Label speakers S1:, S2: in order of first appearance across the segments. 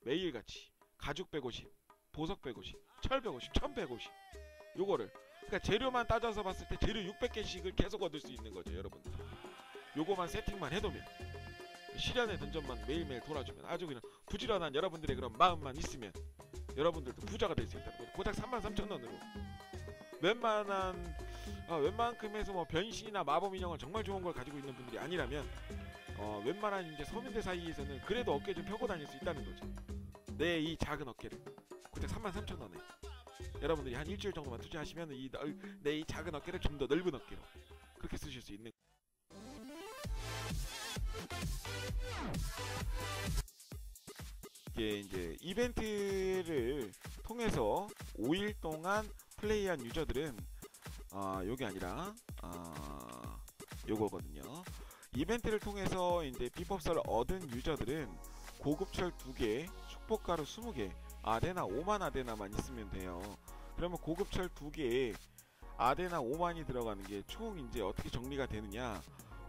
S1: 매일같이 가죽 150, 보석 150, 철 150, 천 150 요거를 그러니까 재료만 따져서 봤을 때 재료 600개씩을 계속 얻을 수 있는 거죠 여러분들. 요거만 세팅만 해두면 실현의 던전만 매일매일 돌아주면 아주 그냥 부지런한 여러분들의 그런 마음만 있으면 여러분들도 부자가 될수 거죠. 고작 33,000원으로. 웬만한 아, 웬만큼에서 뭐 변신이나 마법 인형을 정말 좋은 걸 가지고 있는 분들이 아니라면 어, 웬만한 이제 서민들 사이에서는 그래도 어깨 좀 펴고 다닐 수 있다는 거죠. 내 이 작은 어깨를. 고작 33,000원에. 여러분들이 한 일주일 정도만 투자하시면 이 내 이 작은 어깨를 좀 더 넓은 어깨로 그렇게 쓰실 수 있는 이게 이제 이벤트를 통해서 5일 동안 플레이한 유저들은 어, 요게 아니라 어, 요거거든요. 이벤트를 통해서 이제 비법서를 얻은 유저들은 고급철 2개, 축복가루 20개, 아데나 5만 아데나만 있으면 돼요. 그러면 고급철 2개에 아데나 5만이 들어가는 게 총 이제 어떻게 정리가 되느냐?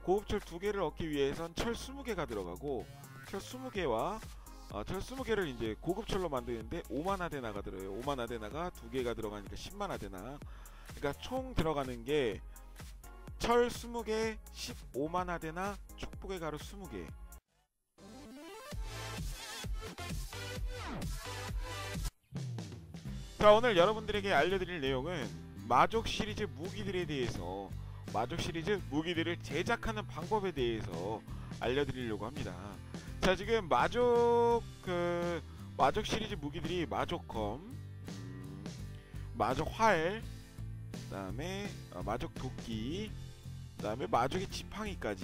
S1: 고급철 2개를 얻기 위해선 철 20개가 들어가고 철 20개와 어, 철 20개를 이제 고급철로 만드는데 5만 아데나가 들어요. 5만 아데나가 2개가 들어가니까 10만 아데나. 그러니까 총 들어가는 게 철 20개, 15만 아데나, 축복의 가루 20개. 자 오늘 여러분들에게 알려드릴 내용은 마족 시리즈 무기들에 대해서 마족 시리즈 무기들을 제작하는 방법에 대해서 알려드리려고 합니다. 자 지금 마족 그 마족 시리즈 무기들이 마족검, 음, 마족 활, 그다음에 어, 마족 도끼, 그다음에 마족의 지팡이까지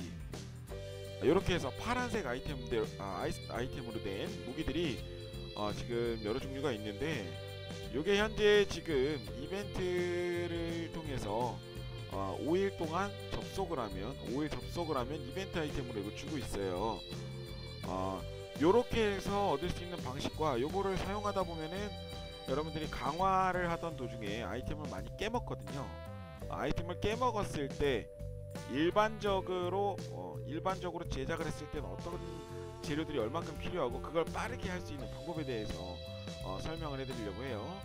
S1: 이렇게 해서 파란색 아이템들 아, 아이, 아이템으로 된 무기들이 어, 지금 여러 종류가 있는데 요게 현재 지금 이벤트를 통해서 어, 5일 동안 접속을 하면 5일 접속을 하면 이벤트 아이템으로 이거 주고 있어요. 어, 요렇게 해서 얻을 수 있는 방식과 요거를 사용하다 보면은 여러분들이 강화를 하던 도중에 아이템을 많이 깨먹거든요. 아이템을 깨먹었을 때 일반적으로 어, 일반적으로 제작을 했을 때는 어떤 재료들이 얼만큼 필요하고 그걸 빠르게 할 수 있는 방법에 대해서 어, 설명을 해드리려고 해요.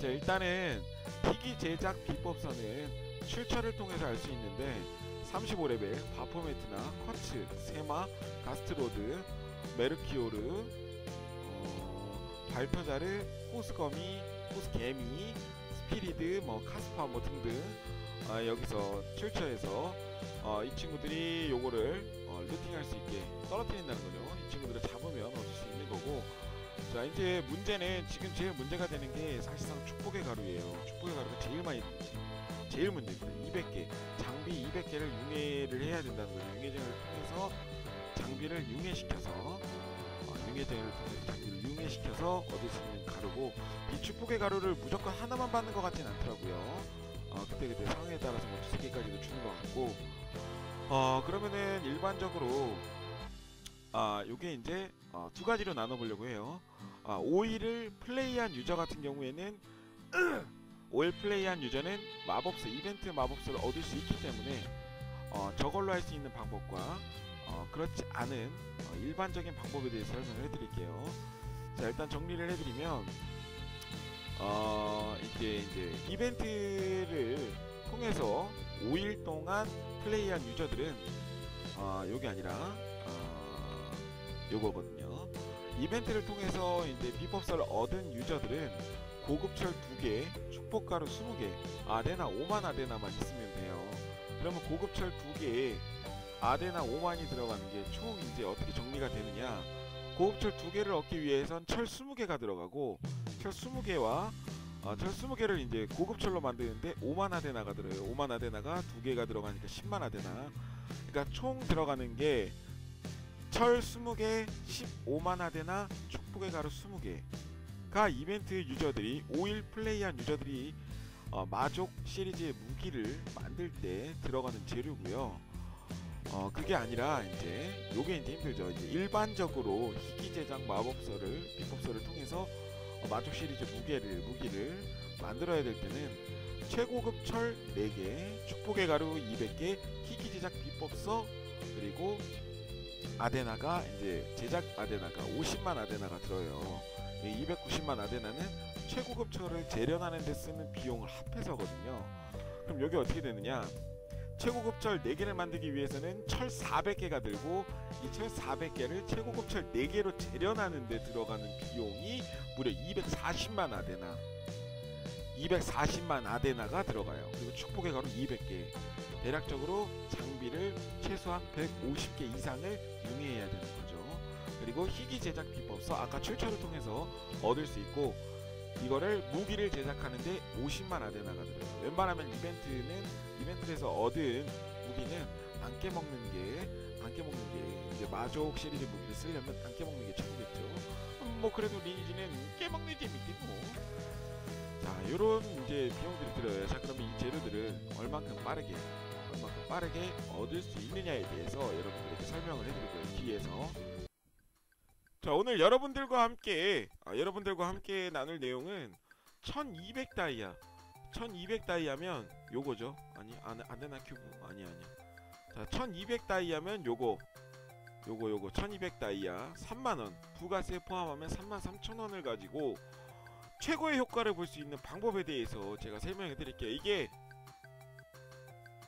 S1: 자 일단은 희귀 제작 비법서는 출처를 통해서 알 수 있는데 35레벨 바포메트나 쿼츠, 세마, 가스트로드, 메르키오르, 어, 발표자르, 호스거미, 호스개미, 스피리드, 뭐 카스파 뭐 등등 어, 여기서 출처해서 어, 이 친구들이 요거를 어, 루팅할 수 있게 떨어뜨린다는 거죠. 이 친구들을 잡으면 얻을 수 있는 거고 자 이제 문제는 지금 제일 문제가 되는 게 사실상 축복의 가루예요. 축복의 가루가 제일 많이 제일 문제입니다. 200개 장비 200개를 융해를 해야 된다는 거죠. 융해전을 통해서 장비를 융해시켜서 어, 융해전을 통해서 장비를 융해시켜서 얻을 수 있는 가루고 이 축복의 가루를 무조건 하나만 받는 것 같진 않더라고요. 어, 그때 그때 상황에 따라서 뭐 두세 개까지도 주는 것 같고 어 그러면은 일반적으로 아 요게 이제 어, 두 가지로 나눠보려고 해요. 아, 5일을 플레이한 유저 같은 경우에는 5일 플레이한 유저는 마법서 이벤트 마법서를 얻을 수 있기 때문에 어, 저걸로 할 수 있는 방법과 어, 그렇지 않은 어, 일반적인 방법에 대해서 설명을 해드릴게요. 자 일단 정리를 해드리면 어, 이게 이제 이벤트를 통해서 5일 동안 플레이한 유저들은 어, 요게 아니라 어, 요거거든요. 이벤트를 통해서 이제 비법서를 얻은 유저들은 고급철 2개, 축복가루 20개, 아데나 5만 아데나만 있으면 돼요. 그러면 고급철 2개에 아데나 5만이 들어가는 게 총 이제 어떻게 정리가 되느냐? 고급철 2개를 얻기 위해선 철 20개가 들어가고 철 20개와 어, 철 20개를 이제 고급철로 만드는데 5만 아데나가 들어요. 5만 아데나가 2개가 들어가니까 10만 아데나. 그러니까 총 들어가는 게 철 20개, 15만 아데나, 축복의 가루 20개 가 이벤트 유저들이 5일 플레이한 유저들이 어, 마족 시리즈의 무기를 만들 때 들어가는 재료고요. 어 그게 아니라 이제 요게 이제 힘들죠. 이제 일반적으로 희귀 제작 마법서를 비법서를 통해서 어, 마족 시리즈 무게를 무기를 만들어야 될 때는 최고급 철 4개, 축복의 가루 200개, 희귀 제작 비법서 그리고 아데나가 이제 제작 아데나가 50만 아데나가 들어요. 이 290만 아데나는 최고급 철을 재련하는 데 쓰는 비용을 합해서거든요. 그럼 여기 어떻게 되느냐? 최고급 철 4개를 만들기 위해서는 철 400개가 들고 이 철 400개를 최고급 철 4개로 재련하는 데 들어가는 비용이 무려 240만 아데나 240만 아데나가 들어가요. 그리고 축복의 가루 200개 대략적으로 장비를 최소한 150개 이상을 유미해야 되는 거죠. 그리고 희귀 제작 비법서 아까 출처를 통해서 얻을 수 있고 이거를 무기를 제작하는데 50만 아데나가 들어요. 웬만하면 이벤트는 이벤트에서 얻은 무기는 안 깨먹는 게, 안 깨먹는 게, 이제 마족 시리즈 무기를 쓰려면 안 깨먹는 게 최고겠죠. 음, 뭐 그래도 리니지는 깨먹는 재미있고 뭐. 자, 요런 이제 비용들이 들어요. 자, 그러면 이 재료들을 얼만큼 빠르게, 얼만큼 빠르게 얻을 수 있느냐에 대해서 여러분들에게 설명을 해드리고요. 뒤에서. 자, 오늘 여러분들과 함께, 아, 여러분들과 함께 나눌 내용은 1200 다이아. 1200 다이아면 요거죠. 아니, 안, 안데나 큐브. 아니, 아니야. 자, 1200 다이아면 요거. 요거, 요거. 1200 다이아. 3만원. 부가세 포함하면 33,000원을 가지고 최고의 효과를 볼 수 있는 방법에 대해서 제가 설명해 드릴게요. 이게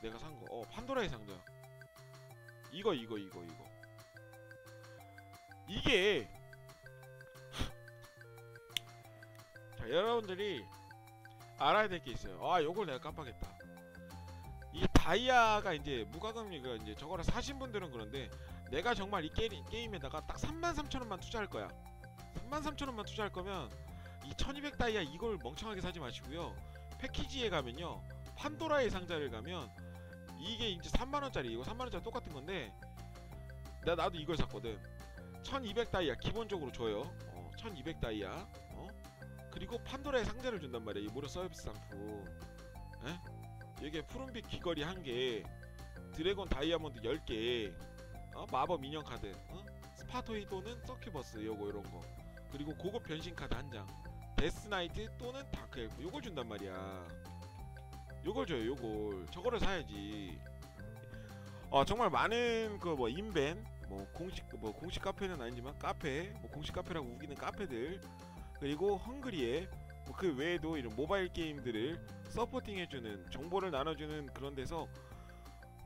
S1: 내가 산 거. 어, 판도라의 상자. 이거 이거 이거 이거. 이게 자, 여러분들이 알아야 될 게 있어요. 아, 요걸 내가 깜빡했다. 이 다이아가 이제 무과금리가 이제 저거를 사신 분들은 그런데 내가 정말 이 게임, 게임에다가 딱 33,000원만 투자할 거야. 33,000원만 투자할 거면 이 1200 다이아 이걸 멍청하게 사지 마시고요. 패키지에 가면요. 판도라의 상자를 가면 이게 이제 3만원짜리 이거 3만원짜리 똑같은 건데 나 나도 이걸 샀거든. 1200 다이아 기본적으로 줘요. 어, 1200 다이아. 어? 그리고 판도라의 상자를 준단 말이야. 이 무료 서비스 상품. 에? 이게 푸른빛 귀걸이 한 개, 드래곤 다이아몬드 10개, 어? 마법 인형 카드, 어? 스파토이 또는 서큐버스 요거 요런 거. 그리고 고급 변신 카드 한 장. 데스나이트 또는 다크엘프 요걸 준단 말이야. 요걸 줘요, 요걸. 저거를 사야지. 어, 정말 많은 그 뭐 인벤 뭐 공식 뭐 공식 카페는 아니지만 카페 뭐 공식 카페라고 우기는 카페들 그리고 헝그리에 뭐 그 외에도 이런 모바일 게임들을 서포팅해주는 정보를 나눠주는 그런 데서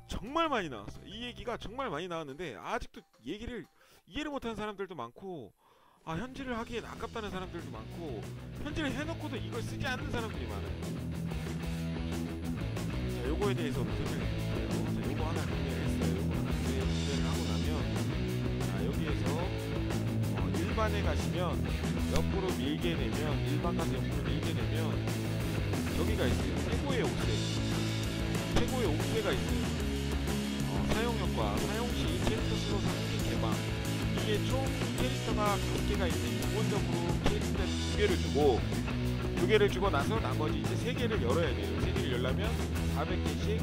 S1: 정말 많이 나왔어. 이 얘기가 정말 많이 나왔는데 아직도 얘기를 이해를 못하는 사람들도 많고 아 현질을 하기엔 아깝다는 사람들도 많고 현질을 해놓고도 이걸 쓰지 않는 사람들이 많아요. 자 요거에 대해서 오늘 설명해 드릴게요. 자 요거 하나 구매를 여기에서 어, 일반에 가시면 옆으로 밀게 되면 일반 가서 옆으로 밀게 되면 여기가 있어요. 최고의 옥새. 최고의 옥새가 있어요. 어, 사용 효과, 사용 시 캐릭터 슬롯 한개 개방. 이게 총 캐릭터가 100개가 있는데 기본적으로 캐릭터 두 개를 주고 두 개를 주고 나서 나머지 이제 세 개를 열어야 돼요. 세 개를 열려면 400개씩,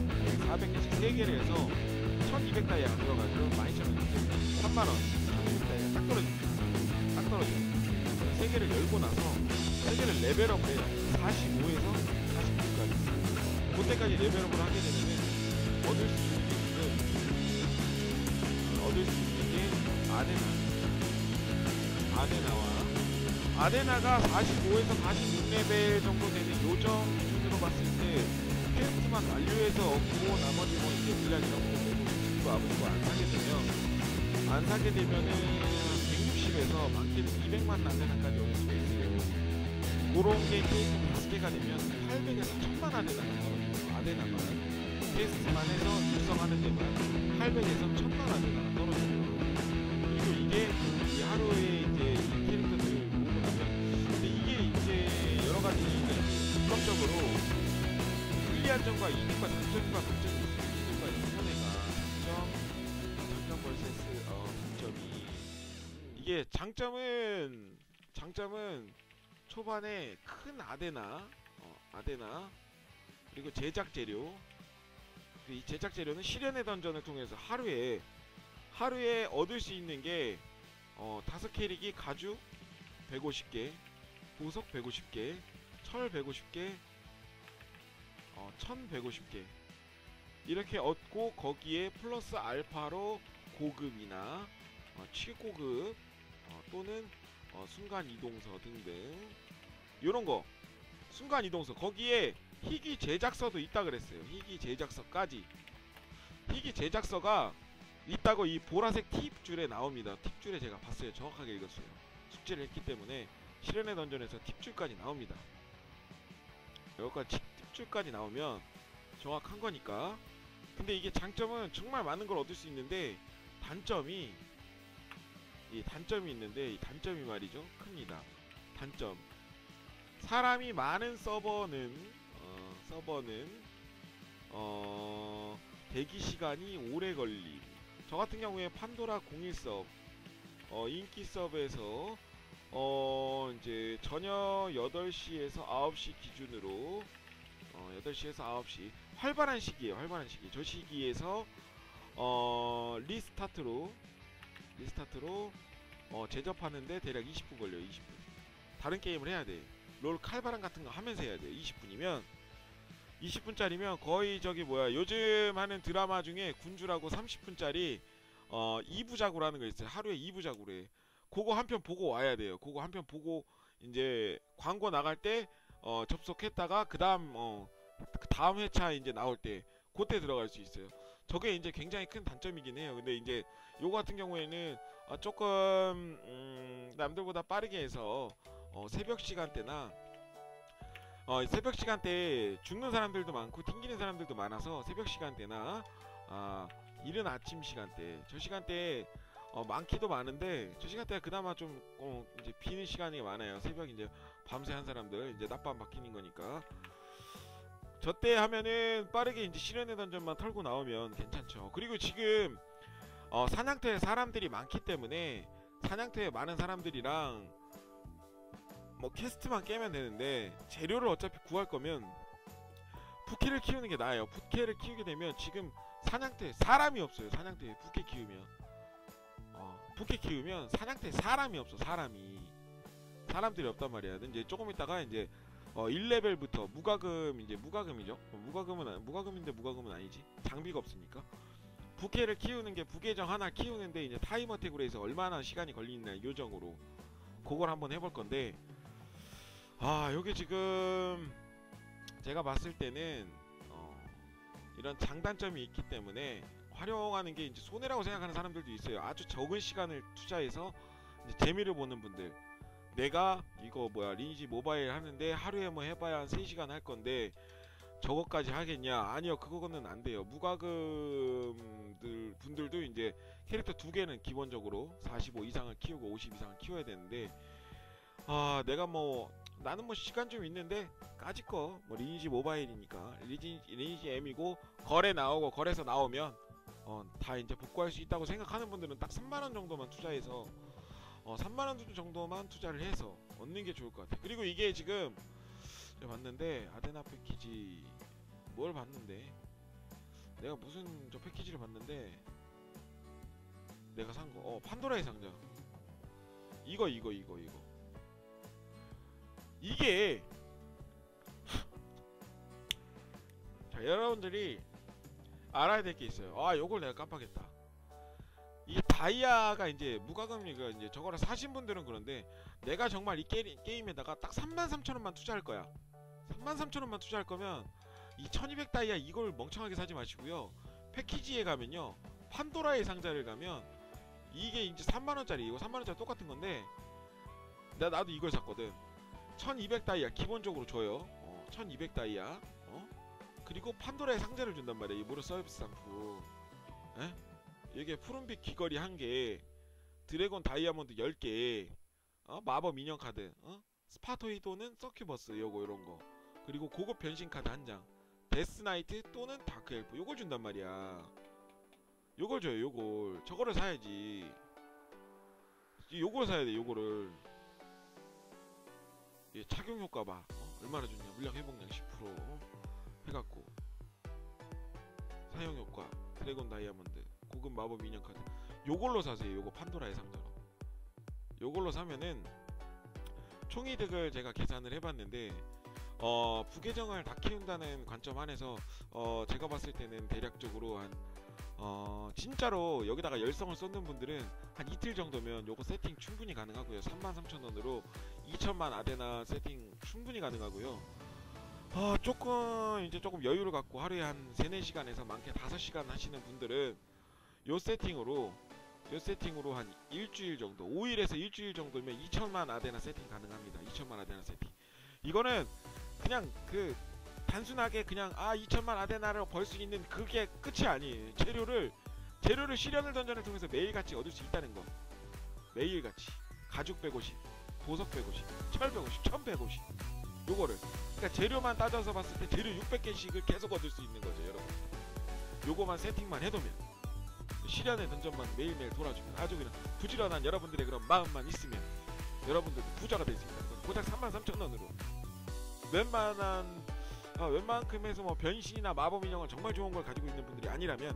S1: 400개씩 세 개를 해서 1200 다이아가 들어가죠. 12,000원. 3만 원. 열고 나서 세 개를 레벨업을 해요. 45에서 49까지. 그때까지 레벨업을 하게 되면은 얻을 수 있는 게 얻을 수 있는 게 아데나. 아데나와 아데나가 45에서 46레벨 정도 되는 요정 기준으로 봤을 때 퀘스트만 완료해서 얻고 나머지 뭐 이게 물량 이런 거 이거 아무것도 안 사게 되면 안 사게 되면은 160에서 많게는 200만 아데나까지 얻을 수가 있어요. 그런 게 케이스 5개가 되면 800에서 1000만 아데나가 떨어져요. 아데나만 테스트만 해서 육성하는 데만 800에서 1000만 아데나가 떨어져요. 그리고 이게 이 하루에 이제 이 캐릭터들을 모으고 나면 근데 이게 이제 여러 가지 이제 복합적으로 불리한 점과 이득과 장점과 단점이 있어요. 이게 장점은 장점은 초반에 큰 아데나 어, 아데나 그리고 제작 재료 이 제작 재료는 실현의 던전을 통해서 하루에 하루에 얻을 수 있는 게 어, 다섯 캐릭이 가죽 150개, 보석 150개, 철 150개, 어, 천 150개. 이렇게 얻고 거기에 플러스 알파로 고급이나 어, 최고급 어, 또는 어, 순간 이동서 등등 요런 거 순간 이동서 거기에 희귀 제작서도 있다 그랬어요. 희귀 제작서까지 희귀 제작서가 있다고 이 보라색 팁줄에 나옵니다. 팁줄에 제가 봤어요. 정확하게 읽었어요. 숙제를 했기 때문에 실현의 던전에서 팁줄까지 나옵니다. 여기까지 팁줄까지 나오면 정확한 거니까. 근데 이게 장점은 정말 많은 걸 얻을 수 있는데 단점이 이 단점이 있는데 이 단점이 말이죠 큽니다. 단점 사람이 많은 서버는 어, 서버는 어, 대기 시간이 오래 걸림. 저 같은 경우에 판도라 01섭 어, 인기 섭에서 어, 이제 저녁 8시에서 9시 기준으로 어, 8시에서 9시 활발한 시기에 활발한 시기. 저 시기에서 어, 리스타트로 리스타트로 어, 제접하는데 대략 20분 걸려요. 20분. 다른 게임을 해야 돼. 롤 칼바람 같은 거 하면서 해야 돼. 20분이면 20분짜리면 거의 저기 뭐야 요즘 하는 드라마 중에 군주라고 30분짜리 어 2부작으로 거 있어요. 하루에 2부작으로 해. 그거 한 편 보고 와야 돼요. 그거 한 편 보고 이제 광고 나갈 때 어, 접속했다가 그다음 어, 그 다음 회차 이제 나올 때 그때 들어갈 수 있어요. 저게 이제 굉장히 큰 단점이긴 해요. 근데 이제 요거 같은 경우에는 어, 조금 음, 남들보다 빠르게 해서 어, 새벽 시간대나 어, 새벽 시간대에 죽는 사람들도 많고 튕기는 사람들도 많아서 새벽 시간대나 아, 이른 아침 시간대. 저 시간대에 어, 많기도 많은데 저 시간대가 그나마 좀 어, 이제 비는 시간이 많아요. 새벽 이제 밤새 한 사람들 이제 낮밤 바뀌는 거니까. 저 때 하면은 빠르게 이제 실현의 던전만 털고 나오면 괜찮죠. 그리고 지금 어, 사냥터에 사람들이 많기 때문에 사냥터에 많은 사람들이랑 뭐 캐스트만 깨면 되는데 재료를 어차피 구할 거면 부캐를 키우는 게 나아요. 부캐를 키우게 되면 지금 사냥터에 사람이 없어요. 사냥터에 부캐 키우면 어, 부캐 키우면 사냥터에 사람이 없어. 사람이 사람들이 없단 말이야. 이제 조금 있다가 이제 어, 1레벨부터 무과금 이제 무과금이죠. 어, 무과금은 무과금인데 무과금은 아니지. 장비가 없으니까. 부캐를 키우는 게 부계정 하나 키우는데 이제 타임어택으로 해서 얼마나 시간이 걸리나 요정으로 그걸 한번 해볼 건데 아 여기 지금 제가 봤을 때는 어, 이런 장단점이 있기 때문에 활용하는 게 이제 손해라고 생각하는 사람들도 있어요. 아주 적은 시간을 투자해서 재미를 보는 분들. 내가 이거 뭐야 리니지 모바일 하는데 하루에 뭐 해봐야 한 3시간 할 건데 저것까지 하겠냐? 아니요 그거는 안 돼요. 무과금들 분들도 이제 캐릭터 두 개는 기본적으로 45 이상을 키우고 50 이상을 키워야 되는데 아 내가 뭐 나는 뭐 시간 좀 있는데 까짓 거 뭐 리니지 모바일이니까 리니지, 리니지 M이고 거래 나오고 거래서 나오면 어, 다 이제 복구할 수 있다고 생각하는 분들은 딱 3만원 정도만 투자해서 어, 3만원 정도만 투자를 해서 얻는 게 좋을 것 같아요 그리고 이게 지금 봤는데 아데나 패키지 뭘 봤는데 내가 무슨 저 패키지를 봤는데 내가 산 거 어 판도라의 상자 이거 이거 이거 이거 이게 자 여러분들이 알아야 될 게 있어요. 아 요걸 내가 깜빡했다. 이게 다이아가 이제 무과금리가 이제 저거를 사신 분들은 그런데 내가 정말 이 게, 게임에다가 딱 33,000원만 투자할 거야. 33,000원만 투자할 거면 이 1200 다이아 이걸 멍청하게 사지 마시고요. 패키지에 가면요. 판도라의 상자를 가면 이게 이제 3만원짜리 이거 3만원짜리 똑같은 건데 나, 나도 이걸 샀거든 1200 다이아 기본적으로 줘요 어, 1200 다이아 어? 그리고 판도라의 상자를 준단 말이야 이 무료 서비스 상품 에? 이게 푸른빛 귀걸이 1개 드래곤 다이아몬드 10개 어? 마법 인형 카드 어? 스파토이 또는 서큐버스 요거 요런거 그리고 고급 변신 카드 한 장 데스나이트 또는 다크엘프. 요걸 준단 말이야. 요걸 줘요 요걸. 저거를 사야지. 요걸 사야 돼 요거를. 예, 착용 효과 봐. 어, 얼마나 좋냐. 물량 회복량 10% 해갖고. 사용 효과. 드래곤 다이아몬드. 고급 마법 인형 카드. 요걸로 사세요 요거 판도라의 상자로. 요걸로 사면은 총이득을 제가 계산을 해봤는데 어 부계정을 다 키운다는 관점 안에서 어 제가 봤을 때는 대략적으로 한 어 진짜로 여기다가 열성을 쏟는 분들은 한 이틀 정도면 요거 세팅 충분히 가능하고요. 33,000원으로 2천만 아데나 세팅 충분히 가능하고요. 아 조금 이제 조금 여유를 갖고 하루에 한 3, 4시간에서 많게 5시간 하시는 분들은 요 세팅으로 요 세팅으로 한 일주일 정도 5일에서 일주일 정도면 2천만 아데나 세팅 가능합니다. 2천만 아데나 세팅. 이거는 그냥 그 단순하게 그냥 아 2천만 아데나를 벌 수 있는 그게 끝이 아니에요 재료를 재료를 실현을 던전을 통해서 매일같이 얻을 수 있다는 거. 매일같이. 가죽 150 보석 150 철 150 천 150 요거를. 그러니까 재료만 따져서 봤을 때 재료 600개씩을 계속 얻을 수 있는 거죠 여러분. 요거만 세팅만 해두면. 실현의 던전만 매일매일 돌아주면 아주 그냥 부지런한 여러분들의 그런 마음만 있으면 여러분들도 부자가 될 수 있다는 거 고작 33,000원으로 웬만한 아, 웬만큼 해서 뭐 변신이나 마법 인형을 정말 좋은 걸 가지고 있는 분들이 아니라면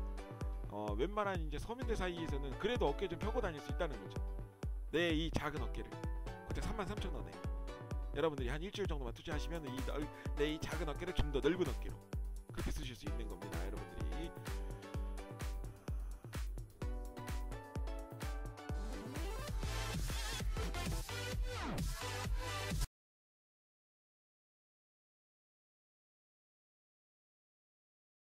S1: 어, 웬만한 이제 서민들 사이에서는 그래도 어깨 좀 펴고 다닐 수 있다는 거죠. 내 이 작은 어깨를 고작 33,000원에 여러분들이 한 일주일 정도만 투자하시면 내이 작은 어깨를 좀 더 넓은 어깨로 그렇게 쓰실 수 있는 겁니다.